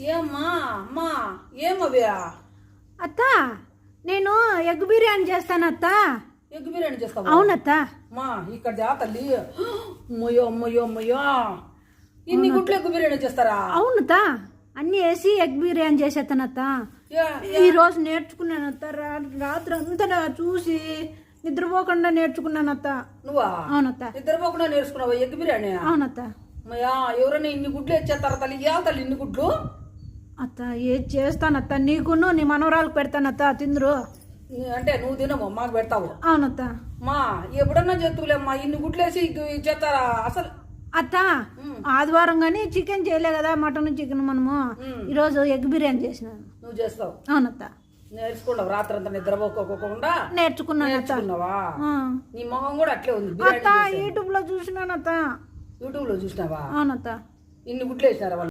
ఏమ్మా అమ్మా ఏమవ్యా? అత్త నేను ఎగ్ బిర్యానీ చేస్తాను అత్త. ఎగ్ బిర్యానీ చేస్తావా? అవునత్త. మా ఇక్కడ దా తల్లి. అమ్మయ్యో అమ్మయ్యో అమ్మయ్యో. ఇన్ని గుడ్లు ఎగ్ బిర్యానీ చేస్తారా? అవునత్త. అన్నీ వేసి ఎగ్ బిర్యానీ చేసేస్తానత్త ఈ రోజు నేర్చుకున్నానత్త రా- రాత్రి అంతా చూసి నిద్రపోకుండా నేర్చుకున్నానత్త నువ్వా? అవునత్త. నిద్రపోకుండా నేర్చుకున్నావా ఎగ్ బిర్యానీ? అవునత్త. అమ్మయ్యా ఎవరైనా ఇన్ని గుడ్లు ఇచ్చేస్తారా తల్లి? యా తల్లి ఇన్ని గుడ్లు. అత్త ఏది చేస్తానత్త నీకును నీ మనవరాలకు పెడతానత్త తిందురు. అంటే నువ్వు తినము మాకు పెడతావు. అవునత్త మా ఎప్పుడన్నా చేతులేమ్మా ఇన్ని గుడ్లు వేసి చేస్తారా? అసలు అత్త ఆదివారం కానీ చికెన్ చేయలే కదా మటన్ చికెన్ మనము. ఈరోజు ఎగ్ బిర్యానీ చేసినాను. నువ్వు చేస్తావు? అవునత్త నేర్చుకున్నావు రాత్రి అంతా నిద్రపోకోకుండా నేర్చుకున్నావా. నీ మొహం కూడా అట్లే ఉంది అత్త యూట్యూబ్లో చూసినాను అత్త. యూట్యూబ్లో చూసినావా అవునత్త ఇన్ని వాళ్ళు?